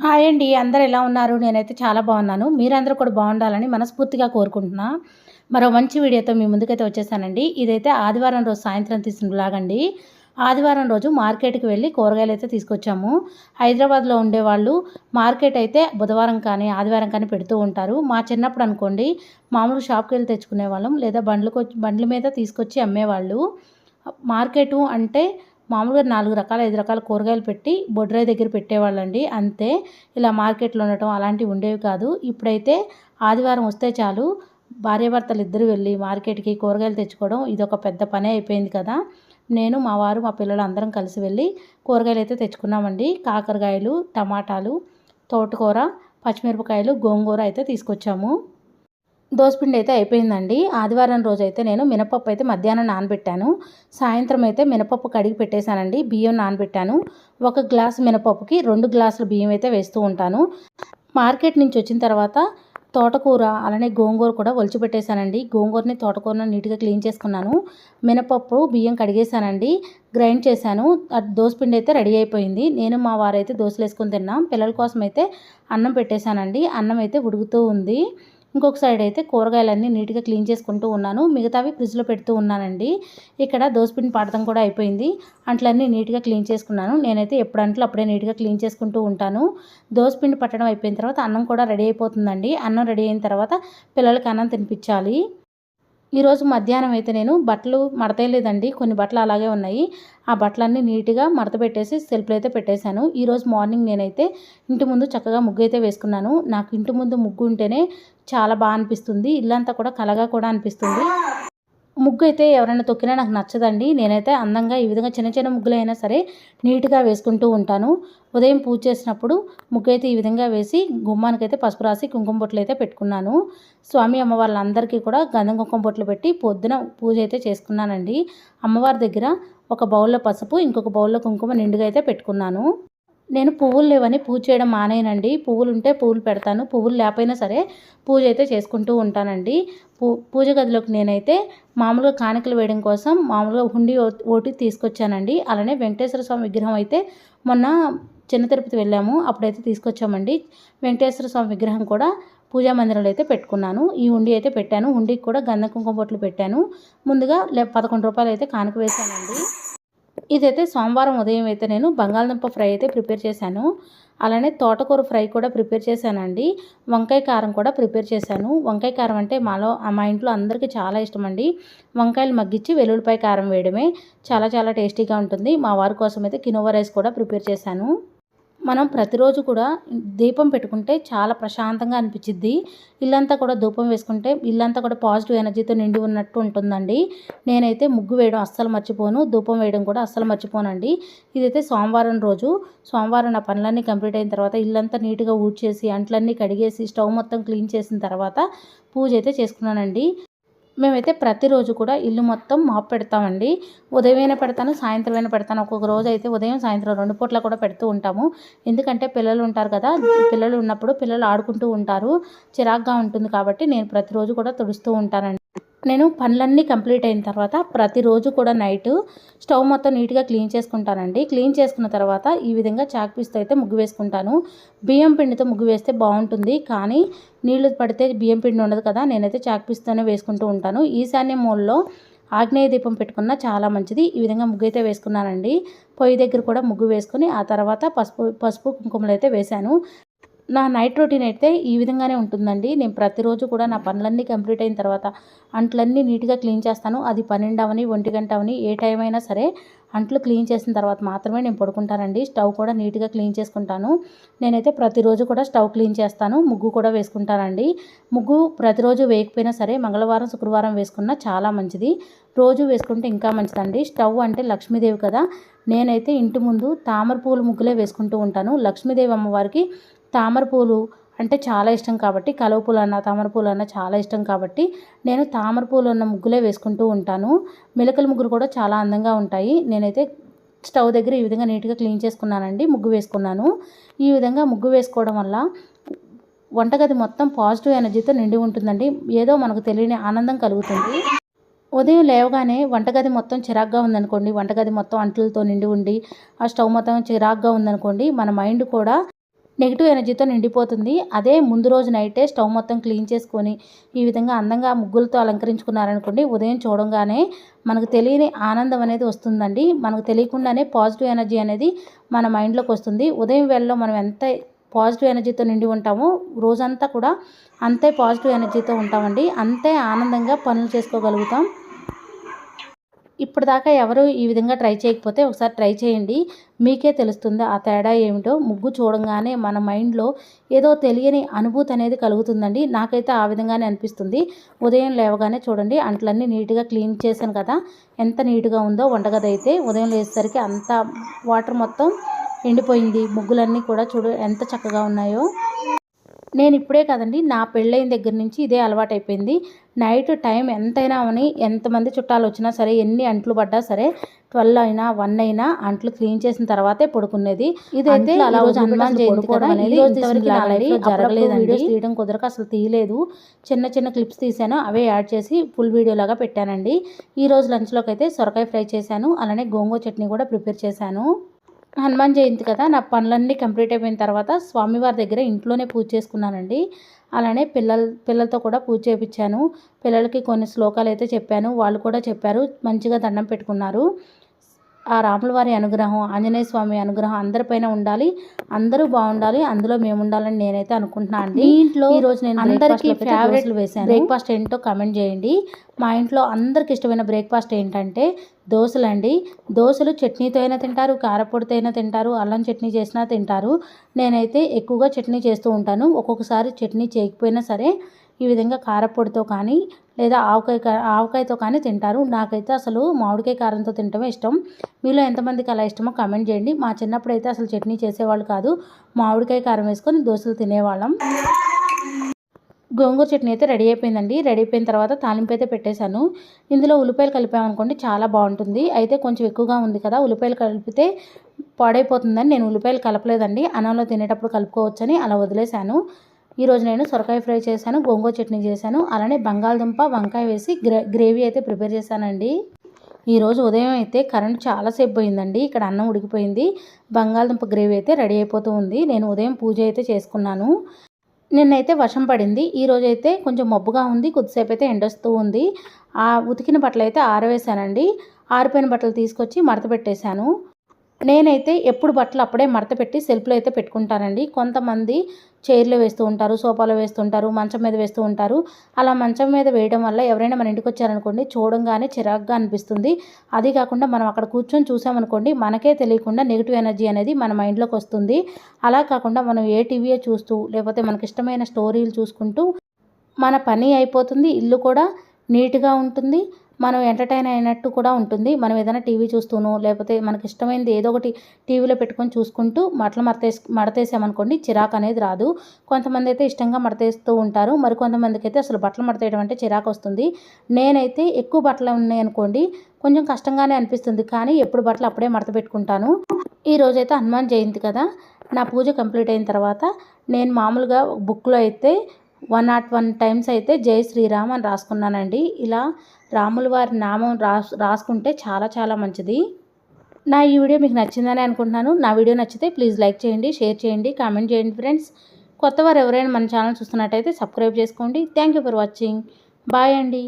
Hi అండి అందరు ఎలా ఉన్నారు? నేనైతే చాలా బాగున్నాను. మీరందరూ కూడా బాగుండాలని మనస్ఫూర్తిగా కోరుకుంటున్నా. మరో మంచి వీడియోతో మీ ముందుకైతే వచ్చేసానండి. ఇదైతే ఆదివారం రోజు సాయంత్రం తీసిన లాగండి ఆదివారం రోజు మార్కెట్కి వెళ్ళి కూరగాయలు అయితే తీసుకొచ్చాము. హైదరాబాద్లో ఉండేవాళ్ళు మార్కెట్ అయితే బుధవారం కానీ ఆదివారం కానీ పెడుతూ ఉంటారు. మా చిన్నప్పుడు అనుకోండి మామూలు షాప్కి వెళ్ళి తెచ్చుకునే వాళ్ళం లేదా బండ్లకు బండ్ల మీద తీసుకొచ్చి అమ్మేవాళ్ళు. మార్కెటు అంటే మామూలుగా నాలుగు రకాల ఐదు రకాల కూరగాయలు పెట్టి బొడ్రాయి దగ్గర పెట్టేవాళ్ళండి. అంతే ఇలా మార్కెట్లో ఉండటం అలాంటివి ఉండేవి కాదు. ఇప్పుడైతే ఆదివారం వస్తే చాలు భార్యాభర్తలు ఇద్దరు వెళ్ళి మార్కెట్కి కూరగాయలు తెచ్చుకోవడం ఇది ఒక పెద్ద పనే అయిపోయింది కదా. నేను మా వారు మా పిల్లలు అందరం కలిసి వెళ్ళి కూరగాయలు అయితే తెచ్చుకున్నామండి. కాకరకాయలు టమాటాలు తోటకూర పచ్చిమిరపకాయలు గోంగూర అయితే తీసుకొచ్చాము. దోసపిండి అయితే అయిపోయిందండి. ఆదివారం రోజు అయితే నేను మినపప్పు అయితే మధ్యాహ్నం నానబెట్టాను. సాయంత్రం అయితే మినపప్పు కడిగి పెట్టేశానండి. బియ్యం నానబెట్టాను. ఒక గ్లాస్ మినపప్పుకి రెండు గ్లాసులు బియ్యం అయితే వేస్తూ ఉంటాను. మార్కెట్ నుంచి వచ్చిన తర్వాత తోటకూర అలానే గోంగూర కూడా ఒలిచిపెట్టేశానండి గోంగూరని తోటకూరని నీట్గా క్లీన్ చేసుకున్నాను. మినపప్పు బియ్యం కడిగేశానండి. గ్రైండ్ చేశాను. దోసపిండి అయితే రెడీ అయిపోయింది. నేను మా వారైతే దోశలు వేసుకొని తిన్నాం. పిల్లల కోసం అయితే అన్నం పెట్టేశానండి. అన్నం అయితే ఉడుకుతూ ఉంది. ఇంకొక సైడ్ అయితే కూరగాయలన్నీ నీట్గా క్లీన్ చేసుకుంటూ ఉన్నాను. మిగతావి ఫ్రిడ్జ్లో పెడుతూ ఉన్నానండి. ఇక్కడ దోసపిండి పాడటం కూడా అయిపోయింది. అంట్లన్నీ నీట్గా క్లీన్ చేసుకున్నాను. నేనైతే ఎప్పుడంట్లో అప్పుడే నీట్గా క్లీన్ చేసుకుంటూ ఉంటాను. దోసపిండి పట్టడం అయిపోయిన తర్వాత అన్నం కూడా రెడీ అయిపోతుందండి. అన్నం రెడీ అయిన తర్వాత పిల్లలకి అన్నం తినిపించాలి. ఈరోజు మధ్యాహ్నం అయితే నేను బట్టలు మడతలేదండి కొన్ని బట్టలు అలాగే ఉన్నాయి. ఆ బట్టలన్నీ నీట్గా మడత పెట్టేసి సెల్ఫ్లో అయితే పెట్టేశాను. ఈరోజు మార్నింగ్ నేనైతే ఇంటి ముందు చక్కగా ముగ్గు అయితే వేసుకున్నాను. నాకు ఇంటి ముందు ముగ్గు ఉంటేనే చాలా బాగా అనిపిస్తుంది. ఇల్లంతా కూడా కలగా కూడా అనిపిస్తుంది. ముగ్గు అయితే ఎవరైనా తొక్కినా నాకు నచ్చదండి. నేనైతే అందంగా ఈ విధంగా చిన్న చిన్న ముగ్గులైనా సరే నీట్గా వేసుకుంటూ ఉంటాను. ఉదయం పూజ చేసినప్పుడు ముగ్గు అయితే ఈ విధంగా వేసి గుమ్మానికైతే పసుపు రాసి కుంకుమ బొట్లు అయితే పెట్టుకున్నాను. స్వామి అమ్మవాళ్ళందరికీ కూడా గంధం కుంకుమ బొట్లు పెట్టి పొద్దున పూజ అయితే చేసుకున్నానండి. అమ్మవారి దగ్గర ఒక బౌల్లో పసుపు ఇంకొక బౌల్లో కుంకుమ నిండుగా అయితే పెట్టుకున్నాను. నేను పువ్వులు లేవని పూజ చేయడం మానేనండి. పువ్వులు ఉంటే పువ్వులు పెడతాను. పువ్వులు లేకపోయినా సరే పూజ అయితే చేసుకుంటూ ఉంటానండి. పూ పూజ గదిలోకి నేనైతే మామూలుగా కానుకలు వేయడం కోసం మామూలుగా హుండీ ఓటి తీసుకొచ్చానండి. అలానే వెంకటేశ్వర స్వామి విగ్రహం అయితే మొన్న చిన్న తిరుపతి వెళ్ళాము. అప్పుడైతే తీసుకొచ్చామండి. వెంకటేశ్వర స్వామి విగ్రహం కూడా పూజా మందిరంలో అయితే పెట్టుకున్నాను. ఈ హుండీ అయితే పెట్టాను. హుండీకి కూడా గంధ కుంకుమ బొట్లు పెట్టాను. ముందుగా పదకొండు రూపాయలు అయితే కానుక వేశానండి. ఇదైతే సోమవారం ఉదయం అయితే నేను బంగాళదుంప ఫ్రై అయితే ప్రిపేర్ చేశాను. అలానే తోటకూర ఫ్రై కూడా ప్రిపేర్ చేశానండి. వంకాయ కారం కూడా ప్రిపేర్ చేశాను. వంకాయ కారం అంటే మాలో మా ఇంట్లో అందరికీ చాలా ఇష్టం అండి వంకాయలు మగ్గించి వెల్లుల్లిపాయ కారం వేయడమే చాలా చాలా టేస్టీగా ఉంటుంది. మా వారి కోసం అయితే కినోవా రైస్ కూడా ప్రిపేర్ చేశాను. మనం ప్రతిరోజు కూడా దీపం పెట్టుకుంటే చాలా ప్రశాంతంగా అనిపించిద్ది. ఇల్లంతా కూడా ధూపం వేసుకుంటే ఇల్లంతా కూడా పాజిటివ్ ఎనర్జీతో నిండి ఉన్నట్టు ఉంటుందండి. నేనైతే ముగ్గు వేయడం అస్సలు మర్చిపోను ధూపం వేయడం కూడా అస్సలు మర్చిపోనండి. ఇదైతే సోమవారం రోజు. సోమవారం నా పనులన్నీ కంప్లీట్ అయిన తర్వాత ఇల్లంతా నీట్గా ఊడ్చేసి అంట్లన్నీ కడిగేసి స్టవ్ మొత్తం క్లీన్ చేసిన తర్వాత పూజ అయితే చేసుకున్నానండి. మేమైతే ప్రతిరోజు కూడా ఇల్లు మొత్తం మాప్ పెడతామండి. ఉదయమైనా పెడతాను సాయంత్రమైనా పెడతాను. ఒక్కొక్క రోజు అయితే ఉదయం సాయంత్రం రెండు పూట్ల కూడా పెడుతూ ఉంటాము. ఎందుకంటే పిల్లలు ఉంటారు కదా పిల్లలు ఉన్నప్పుడు పిల్లలు ఆడుకుంటూ ఉంటారు. చిరాగ్గా ఉంటుంది కాబట్టి నేను ప్రతిరోజు కూడా తుడుస్తూ ఉంటానండి. నేను పనులన్నీ కంప్లీట్ అయిన తర్వాత ప్రతిరోజు కూడా నైట్ స్టవ్ మొత్తం నీట్గా క్లీన్ చేసుకుంటానండి. క్లీన్ చేసుకున్న తర్వాత ఈ విధంగా చాక్ పీస్తో అయితే ముగ్గు వేసుకుంటాను. బియ్యం పిండితో ముగ్గు వేస్తే బాగుంటుంది. కానీ నీళ్ళు పడితే బియ్యం పిండి ఉండదు కదా నేనైతే చాక్ పీస్తోనే వేసుకుంటూ ఉంటాను. ఈశాన్య మూలలో ఆగ్నేయ దీపం పెట్టుకున్న చాలా మంచిది. ఈ విధంగా ముగ్గు అయితే వేసుకున్నానండి. పొయ్యి దగ్గర కూడా ముగ్గు వేసుకుని ఆ తర్వాత పసుపు పసుపు కుంకుమలు అయితే వేశాను. నా నైట్ రొటీన్ అయితే ఈ విధంగానే ఉంటుందండి. నేను ప్రతిరోజు కూడా నా పనులన్నీ కంప్లీట్ అయిన తర్వాత అంట్లన్నీ నీట్గా క్లీన్ చేస్తాను. అది పన్నెండు అవని ఒంటి గంట అవని ఏ టైం అయినా సరే అంట్లు క్లీన్ చేసిన తర్వాత మాత్రమే నేను పడుకుంటానండి. స్టవ్ కూడా నీట్గా క్లీన్ చేసుకుంటాను. నేనైతే ప్రతిరోజు కూడా స్టవ్ క్లీన్ చేస్తాను. ముగ్గు కూడా వేసుకుంటానండి. ముగ్గు ప్రతిరోజు వేయకపోయినా సరే మంగళవారం శుక్రవారం వేసుకున్నా చాలా మంచిది. రోజు వేసుకుంటే ఇంకా మంచిదండి. స్టవ్ అంటే లక్ష్మీదేవి కదా. నేనైతే ఇంటి ముందు తామర పువ్వుల ముగ్గులే వేసుకుంటూ ఉంటాను. లక్ష్మీదేవి అమ్మవారికి తామర పూలు అంటే చాలా ఇష్టం కాబట్టి కలవ పూలు అన్న తామర పూలు అన్న చాలా ఇష్టం కాబట్టి నేను తామర పూలు ఉన్న ముగ్గులే వేసుకుంటూ ఉంటాను. మిలకల ముగ్గులు కూడా చాలా అందంగా ఉంటాయి. నేనైతే స్టవ్ దగ్గర ఈ విధంగా నీట్గా క్లీన్ చేసుకున్నానండి ముగ్గు వేసుకున్నాను. ఈ విధంగా ముగ్గు వేసుకోవడం వల్ల వంటగది మొత్తం పాజిటివ్ ఎనర్జీతో నిండి ఉంటుందండి. ఏదో మనకు తెలియని ఆనందం కలుగుతుంది. ఉదయం లేవగానే వంటగది మొత్తం చిరాగ్గా ఉందనుకోండి వంటగది మొత్తం అంట్లతో నిండి ఉండి ఆ స్టవ్ మొత్తం చిరాగ్గా ఉందనుకోండి మన మైండ్ కూడా నెగిటివ్ ఎనర్జీతో నిండిపోతుంది. అదే ముందు రోజు నైటే స్టవ్ మొత్తం క్లీన్ చేసుకొని ఈ విధంగా అందంగా ముగ్గులతో అలంకరించుకున్నారనుకోండి ఉదయం చూడంగానే మనకు తెలియని ఆనందం అనేది వస్తుందండి. మనకు తెలియకుండానే పాజిటివ్ ఎనర్జీ అనేది మన మైండ్లోకి వస్తుంది. ఉదయం వేళలో మనం ఎంత పాజిటివ్ ఎనర్జీతో నిండి ఉంటామో రోజంతా కూడా అంతే పాజిటివ్ ఎనర్జీతో ఉంటామండి. అంతే ఆనందంగా పనులు చేసుకోగలుగుతాం. ఇప్పటిదాకా ఎవరు ఈ విధంగా ట్రై చేయకపోతే ఒకసారి ట్రై చేయండి. మీకే తెలుస్తుంది ఆ తేడా ఏమిటో. ముగ్గు చూడంగానే మన మైండ్లో ఏదో తెలియని అనుభూతి అనేది కలుగుతుందండి. నాకైతే ఆ విధంగానే అనిపిస్తుంది. ఉదయం లేవగానే చూడండి. అంట్లన్నీ నీట్గా క్లీన్ చేశాను కదా. ఎంత నీట్గా ఉందో వంటగది అయితే ఉదయం లేచేసరికి అంత వాటర్ మొత్తం ఎండిపోయింది. ముగ్గులన్నీ కూడా చూడు ఎంత చక్కగా ఉన్నాయో. నేను ఇప్పుడే కదండి నా పెళ్ళైన దగ్గర నుంచి ఇదే అలవాటు అయిపోయింది నైట్ టైం ఎంతైనా అని ఎంతమంది చుట్టాలు వచ్చినా సరే ఎన్ని అంట్లు పడ్డా సరే ట్వెల్వ్ అయినా వన్ అయినా అంట్లు క్లీన్ చేసిన తర్వాతే పడుకునేది. ఇదైతే రోజు హనుమాన్ జయంతి కూడా జరగలేదండి తీయడం కుదరక అసలు తీయలేదు. చిన్న చిన్న క్లిప్స్ తీసాను అవే యాడ్ చేసి ఫుల్ వీడియో లాగా పెట్టానండి. ఈ రోజు లంచ్లోకి అయితే సొరకాయ ఫ్రై చేశాను అలానే గోంగూర చట్నీ కూడా ప్రిపేర్ చేశాను. హనుమాన్ జయంతి కదా నా పనులన్నీ కంప్లీట్ అయిపోయిన తర్వాత స్వామివారి దగ్గర ఇంట్లోనే పూజ చేసుకున్నానండి. అలానే పిల్లల పిల్లలతో కూడా పూజ చేయించాను పిల్లలకి కొన్ని శ్లోకాలు అయితే చెప్పాను. వాళ్ళు కూడా చెప్పారు. మంచిగా దండం పెట్టుకున్నారు. ఆ రాముల వారి అనుగ్రహం ఆంజనేయ స్వామి అనుగ్రహం అందరిపైన ఉండాలి. అందరూ బాగుండాలి. అందులో మేము ఉండాలని నేనైతే అనుకుంటున్నాను అండి. ఇంట్లో ఈ రోజు నేను అందరికీ ఫేవరెట్లు వేసాను బ్రేక్ఫాస్ట్ ఏంటో కమెంట్ చేయండి. మా ఇంట్లో అందరికి ఇష్టమైన బ్రేక్ఫాస్ట్ ఏంటంటే దోశలు అండి దోశలు చట్నీతో అయినా తింటారు కారపొడితో అయినా తింటారు అల్లం చట్నీ చేసినా తింటారు. నేనైతే ఎక్కువగా చట్నీ చేస్తూ ఉంటాను. ఒక్కొక్కసారి చట్నీ చేయకపోయినా సరే ఈ విధంగా కారపొడితో కానీ లేదా ఆవకాయ ఆవకాయతో కానీ తింటారు. నాకైతే అసలు మామిడికాయ కారంతో తింటమే ఇష్టం. మీలో ఎంతమందికి అలా ఇష్టమో కామెంట్ చేయండి. మా చిన్నప్పుడు అయితే అసలు చట్నీ చేసేవాళ్ళు కాదు. మామిడికాయ కారం వేసుకొని దోశలు తినేవాళ్ళం. గోంగూర చట్నీ అయితే రెడీ అయిపోయిందండి. రెడీ అయిపోయిన తర్వాత తాలింపు అయితే పెట్టేశాను. ఇందులో ఉల్లిపాయలు కలిపామనుకోండి చాలా బాగుంటుంది. అయితే కొంచెం ఎక్కువగా ఉంది కదా ఉల్లిపాయలు కలిపితే పాడైపోతుందని నేను ఉల్లిపాయలు కలపలేదండి. అన్నంలో తినేటప్పుడు కలుపుకోవచ్చని అలా వదిలేశాను. ఈరోజు నేను సొరకాయ ఫ్రై చేశాను గోంగూర చట్నీ చేశాను అలానే బంగాళదుంప వంకాయ వేసి గ్రేవీ అయితే ప్రిపేర్ చేశానండి. ఈరోజు ఉదయం అయితే కరెంట్ చాలాసేపు పోయిందండి ఇక్కడ అన్నం ఉడికిపోయింది బంగాళదుంప గ్రేవీ అయితే రెడీ అయిపోతూ ఉంది నేను ఉదయం పూజ అయితే చేసుకున్నాను. నిన్నైతే వర్షం పడింది ఈరోజు అయితే కొంచెం మబ్బుగా ఉంది కొద్దిసేపు అయితే ఎండొస్తూ ఉంది. ఆ ఉతికిన బట్టలు అయితే ఆరవేశానండి ఆరిపోయిన బట్టలు తీసుకొచ్చి మడత పెట్టేశాను. నేనైతే ఎప్పుడు బట్టలు అప్పుడే మడత పెట్టి సెల్ఫ్లో అయితే పెట్టుకుంటానండి కొంతమంది చైర్లో వేస్తూ ఉంటారు సోఫాలో వేస్తుంటారు మంచం మీద వేస్తూ ఉంటారు. అలా మంచం మీద వేయడం వల్ల ఎవరైనా మన ఇంటికి వచ్చారనుకోండి చూడంగానే చిరాగ్గా అనిపిస్తుంది. అది కాకుండా మనం అక్కడ కూర్చొని చూసామనుకోండి మనకే తెలియకుండా నెగిటివ్ ఎనర్జీ అనేది మన మైండ్లోకి వస్తుంది. అలా కాకుండా మనం ఏ టీవీయే చూస్తూ లేకపోతే మనకి ఇష్టమైన స్టోరీలు చూసుకుంటూ మన పని అయిపోతుంది ఇల్లు కూడా నీట్గా ఉంటుంది. మనం ఎంటర్టైన్ అయినట్టు కూడా ఉంటుంది. మనం ఏదైనా టీవీ చూస్తూనో లేకపోతే మనకి ఇష్టమైనది ఏదో ఒకటి టీవీలో పెట్టుకొని చూసుకుంటూ మటలు మడతేసి మడతేసామనుకోండి చిరాకు అనేది రాదు. కొంతమంది అయితే ఇష్టంగా మడతేస్తూ ఉంటారు. మరి కొంతమందికి అయితే అసలు బట్టలు మడతేయడం అంటే చిరాకు వస్తుంది. నేనైతే ఎక్కువ బట్టలు ఉన్నాయనుకోండి కొంచెం కష్టంగానే అనిపిస్తుంది. కానీ ఎప్పుడు బట్టలు అప్పుడే మడత పెట్టుకుంటాను. ఈ రోజైతే హనుమాన్ జయంతి కదా. నా పూజ కంప్లీట్ అయిన తర్వాత నేను మామూలుగా బుక్లో అయితే వన్ నాట్ వన్ టైమ్స్ అయితే జై శ్రీరామ్ అని రాసుకున్నానండి. ఇలా రాముల వారి నామం రాసు రాసుకుంటే చాలా చాలా మంచిది. నా ఈ వీడియో మీకు నచ్చిందని అనుకుంటున్నాను. నా వీడియో నచ్చితే ప్లీజ్ లైక్ చేయండి షేర్ చేయండి కామెంట్ చేయండి ఫ్రెండ్స్. కొత్త వారు ఎవరైనా మన ఛానల్ చూస్తున్నట్టయితే సబ్స్క్రైబ్ చేసుకోండి. Thank you for watching. Bye అండి.